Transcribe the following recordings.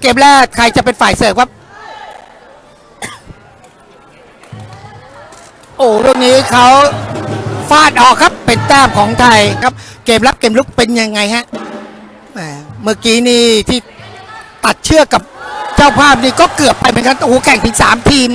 เกมแรกใครจะเป็นฝ่ายเสิร์ฟครับ โอ้ลูกนี้เขาฟาดออกครับเป็นแต้มของไทยครับ เกมรับเกมลุกเป็นยังไงฮะเมื่อกี้นี่ที่ตัดเชือกกับเจ้าภาพนี่ก็เกือบไปเหมือนกันโอ้โหแข่งถึงสามทีม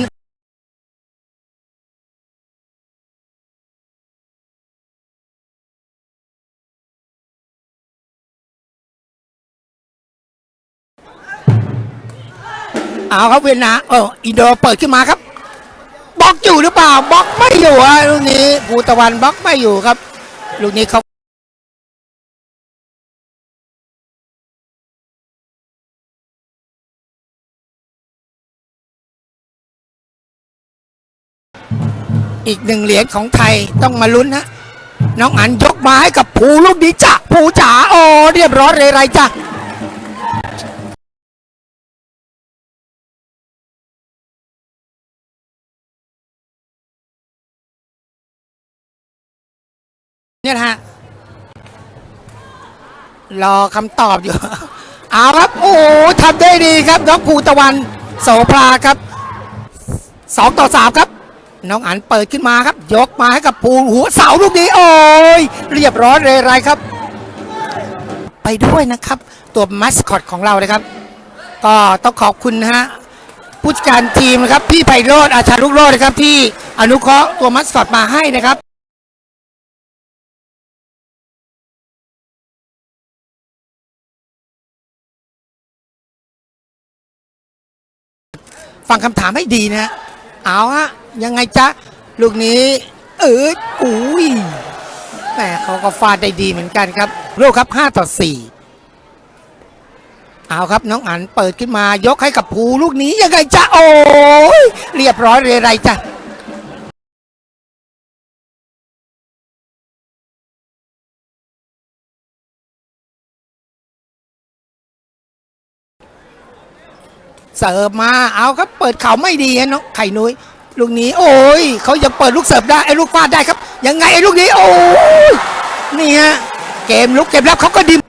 เอาครับเวียนนาเอออินโดเปิดขึ้นมาครับบล็อกอยู่หรือเปล่าบล็อกไม่อยู่ฮะลูกนี้ภูตะวันบล็อกไม่อยู่ครับ ลูกนี้เขาอีกหนึ่งเหรียญของไทยต้องมาลุ้นนะน้องอันยกมาให้กับภูลูกนี้จ้ะภูจ๋าโอ้เรียบร้อยเลยไรจ้ะ เนี่ยนะฮะรอคำตอบอยู่ เอาครับ โอ้ทำได้ดีครับ น้องภูตะวันโสภาครับสองต่อสามครับ น้องอันเปิดขึ้นมาครับ ยกมาให้กับภูหัวเสาลูกนี้โอ้ย เรียบร้อยเลยไรครับ ไปด้วยนะครับ ตัวมัสคอตของเรานะครับ ก็ต้องขอบคุณนะฮะผู้จัดการทีมนะครับ พี่ไพโรธอาชาลุกโรจน์นะครับ ที่อนุเคราะห์ตัวมัสคอตมาให้นะครับ ฟังคำถามให้ดีนะเอาฮะยังไงจ๊ะ ลูกนี้เอออุ้ยแหมเขาก็ฟาดได้ดีเหมือนกันครับลูกครับ 5 ต่อ 4 เอาครับน้องอันเปิดขึ้นมายกให้กับภูลูกนี้ยังไงจ๊ะ โอ้ยเรียบร้อยเรไรจ้ะ เสิร์ฟมาเอาครับเปิดเข่าไม่ดีฮะน้องไข่นุ้ยลูกนี้ โอ้ยเขายังเปิดลูกเสิร์ฟได้ไอ้ลูกฟาดได้ครับ ยังไงไอ้ลูกนี้ โอ้ยนี่ฮะเกมลุกเกมรับเขาก็ดิม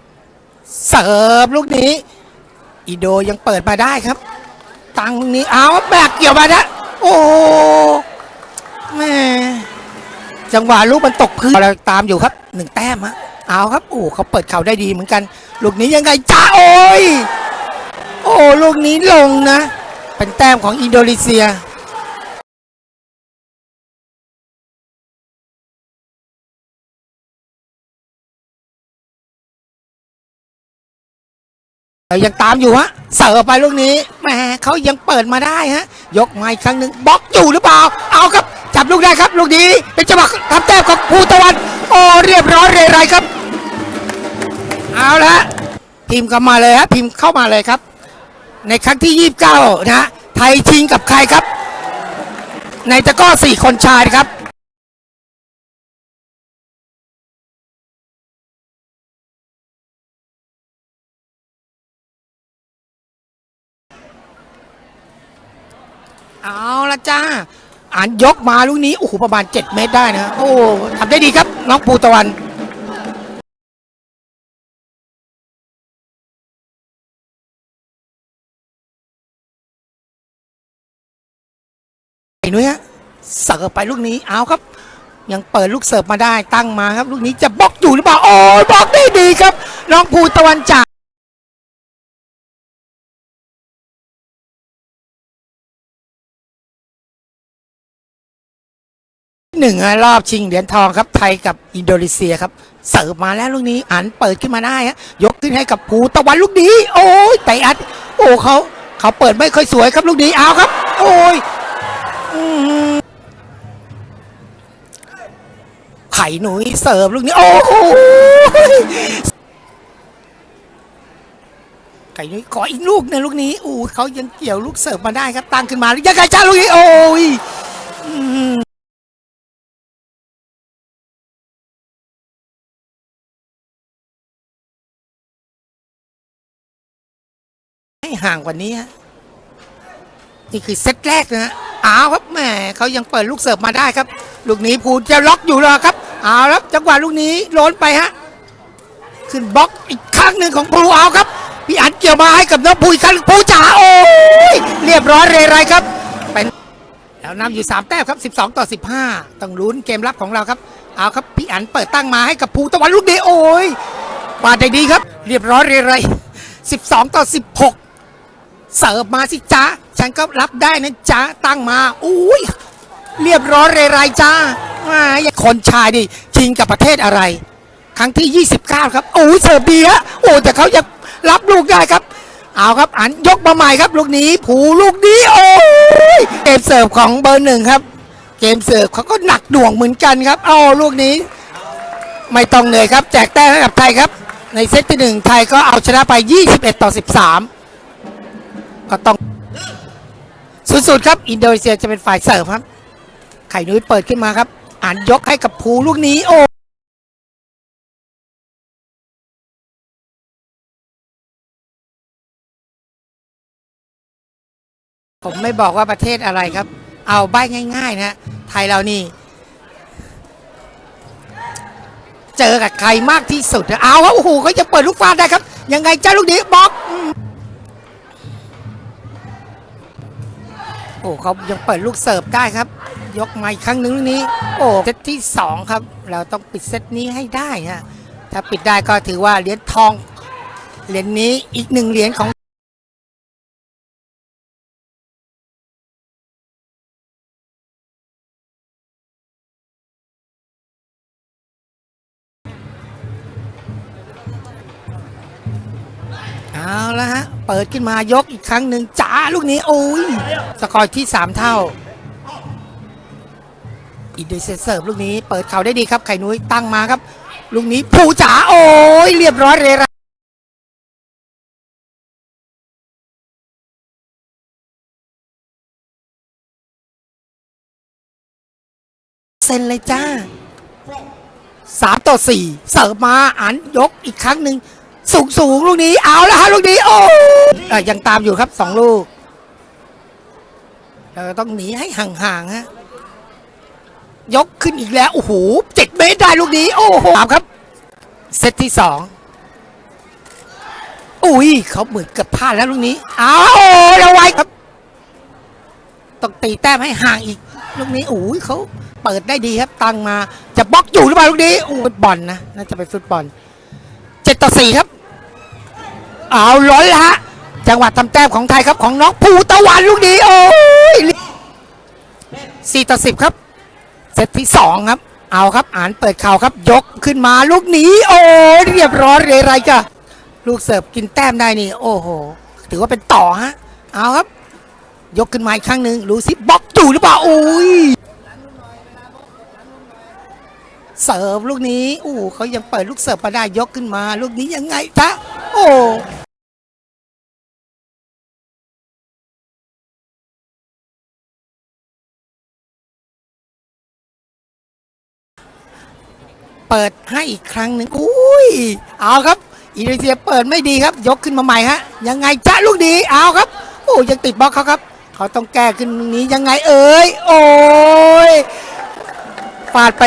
เสิร์ฟลูกนี้ อีโดยังเปิดมาได้ครับ ตังลูกนี้เอาแบกเกี่ยวมานะโอ้แม่จังหวะลูกมันตกพื้นเราตามอยู่ครับหนึ่งแต้มฮะเอาครับโอ้เขาเปิดเข่าได้ดีเหมือนกัน ลูกนี้ยังไงจ้าโอ้ย โอ้ลูกนี้ลงนะ เป็นแต้มของอินโดนีเซียยังตามอยู่ฮะ เสิร์ฟไปลูกนี้แหมเขายังเปิดมาได้ฮะ ยกมาอีกครั้งหนึ่งบล็อกอยู่หรือเปล่า เอาครับ จับลูกได้ครับ ลูกนี้เป็นจังหวะทำแต้มของภูตะวัน โอ้เรียบร้อยเลยไรครับ เอาละพิมพ์เข้ามาเลยฮะพิมพ์เข้ามาเลยครับ ในครั้งที่ 29 นะฮะไทยชิงกับใครครับ ในตะก้อ 4 คนชายนะครับเอาละจ้าอ่านยกมาลูกนี้ โอ้โห ประมาณ 7 เมตรได้นะ โอ้ทำได้ดีครับ น้องปูตะวัน เสิร์ฟไปลูกนี้เอาครับ ยังเปิดลูกเสิร์ฟมาได้ตั้งมาครับ ลูกนี้จะบล็อกอยู่หรือเปล่าโอ้ยบล็อกได้ดีครับ น้องภูตะวันจากหนึ่งอะรอบชิงเหรียญทองครับไทยกับอินโดนีเซียครับ เสิร์ฟมาแล้วลูกนี้อันเปิดขึ้นมาได้ฮะยกขึ้นให้กับภูตะวันลูกนี้ โอ้ยแต่อัดโอ้เขาเขาเปิดไม่ค่อยสวยครับลูกนี้เอาครับ โอ้ยอืม ไข่หนุ่ยเสิร์ฟลูกนี้ โอ้โหไข่หนุ่ยขออีกลูกนึงลูกนี้อู้เขายังเกี่ยวลูกเสิร์ฟมาได้ครับตั้งขึ้นมาแล้วยังไงจ้าลูกนี้ โอ้ยให้ห่างกว่านี้ฮะนี่คือเซตแรกนะฮะเอาครับแหมเขายังเปิดลูกเสิร์ฟมาได้ครับ ลูกนี้ภูดจะล็อกอยู่แล้วครับ เอาครับจังหวะลูกนี้โล้นไปฮะขึ้นบล็อกอีกครั้งหนึ่งของภูเอาครับพี่อันเกี่ยวมาให้กับน้องภูอีกครั้งภูจ๋าร้อยเรไรครับเป็นแล้วนำอยู่ 3 แต้มครับ 12 ต่อ 15 ต้องลุ้นเกมรับของเราครับ เอาครับพี่อันเปิดตั้งมาให้กับภูตะวันลูกนี้โอ้ยปาดได้ดีครับ เรียบร้อยเรไร12 ต่อ 16 เสิร์ฟมาสิจ้าฉันก็รับได้นะจ้าตั้งมาอุ้ยเรียบร้อยเรไรจ้า มาย่าคนชายดิชิงกับประเทศอะไร ครั้งที่ 29 ครับ โอ้ยเสิร์ฟดีฮะโอ้แต่เขายังรับลูกได้ครับ เอาครับ อันยกมาใหม่ครับ ลูกนี้ ผูลูกนี้ โอ้ยเกมเสิร์ฟของเบอร์หนึ่งครับ เกมเสิร์ฟเขาก็หนักหน่วงเหมือนกันครับเอาลูกนี้ ไม่ต้องเหนื่อยครับ แจกแต้มให้กับไทยครับ ในเซตที่หนึ่งไทยก็เอาชนะไป 21 ต่อ 13 ก็ต้องสุดๆครับ อินโดนีเซียจะเป็นฝ่ายเสิร์ฟครับ ไข่นุ้ยเปิดขึ้นมาครับ อ่านยกให้กับภูลูกนี้โอ้ผมไม่บอกว่าประเทศอะไรครับ เอาใบง่าย ๆ นะไทยเรานี่ เจอกับใครมากที่สุด เอาโอ้โหเขาจะเปิดลูกฟาดได้ครับ ยังไงเจ้าลูกนี้บล็อกโอ้เขายังเปิดลูกเสิร์ฟได้ครับ ยกมาอีกครั้งหนึ่งลูกนี้ โอ้เซตที่สองครับ เราต้องปิดเซตนี้ให้ได้ฮะถ้าปิดได้ก็ถือว่าเหรียญทองเหรียญนี้อีกหนึ่งเหรียญของเอาละฮะ เปิดขึ้นมายกอีกครั้งหนึ่งจ๋าลูกนี้ โอ้ย สกอร์ที่ 3 เท่า อินโดเซเสิร์ฟลูกนี้เปิดเข่าได้ดีครับไข่นุ้ยตั้งมาครับ ลูกนี้ผูจ๋าโอ้ยเรียบร้อยเลยละเซนเลยจ้าสามต่อสี่เสิร์ฟมาอันยกอีกครั้งหนึ่งสูงสูงลูกนี้เอาแล้วฮะลูกนี้โอ้เอ่อยังตามอยู่ครับสองลูกเราต้องหนีให้ห่างๆฮะ ยกขึ้นอีกแล้วโอ้โหเจ็ดเมตรได้ลูกนี้ โอ้โหตามครับ เซตที่สองอุ้ยเขาเหมือนเกับพลาดแล้วลูกนี้เอาเราไว้ครับต้องตีแต้มให้ห่างอีกลูกนี้โอ้ยเขาเปิดได้ดีครับ ตังมาจะบล็อกอยู่หรือเปล่าลูกนี้โอ้ฟุตบอลนะน่าจะเป็นฟุตบอลเจ็ดต่อสี่ครับเอาล้นละฮะจังหวะทำแต้มของไทยครับของน้องภูตะวันลูกนี้โอ้ยสี่ต่อสิบครับ เซตที่สองครับ เอาครับอ่านเปิดเข่าครับ ยกขึ้นมาลูกนี้โอ้เรียบร้อยเลยไรกะลูกเสิร์ฟกินแต้มได้นี่ โอ้โห ถือว่าเป็นต่อฮะ เอาครับ ยกขึ้นมาอีกครั้งหนึ่งดูสิบล็อกอยู่หรือเปล่าอุ้ยเสิร์ฟลูกนี้โอ้เขายังเปิดลูกเสิร์ฟมาได้ยกขึ้นมา ลูกนี้ยังไงจ๊ะโอ้ เปิดให้อีกครั้งหนึ่งอุ้ยเอาครับอินโดนีเซียเปิดไม่ดีครับ ยกขึ้นมาใหม่ฮะยังไงจะลูกนี้เอาครับโอ้ยังติดบล็อกเขาครับ เขาต้องแก้ขึ้นนี้ยังไงเอ่ยโอ้ยฟาดไป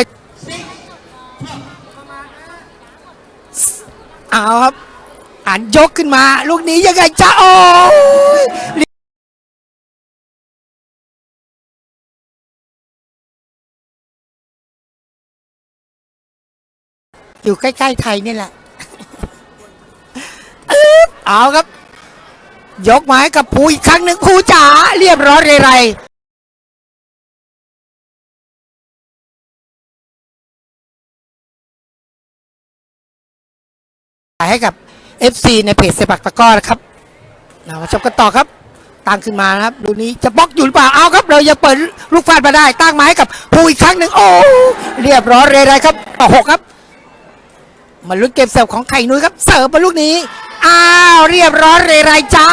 เอาครับอ่านยกขึ้นมา ลูกนี้ยังไงจะโอ้ย อยู่ใกล้ๆไทยนี่แหละอึ๊บเอาครับ ยกไม้กับภูอีกครั้งหนึ่งภูจ๋าเรียบร้อยเรไรให้กับ FC ในเพจเซปักตะก้อนะครับเรามาชมกันต่อครับตั้งขึ้นมานะครับ ดูนี้จะบล็อกอยู่หรือเปล่าเอาครับ เรายังเปิดลูกฟาดมาได้ ตั้งไมาให้กับภูอีกครั้งหนึ่งโอ้เรียบร้อยเรไรครับต่อหกครับ มาลุ้นเกมเสิร์ฟของไข่นุ้ยครับ เสิร์ฟมาลูกนี้ อ้าว เรียบร้อยเรไรจ้า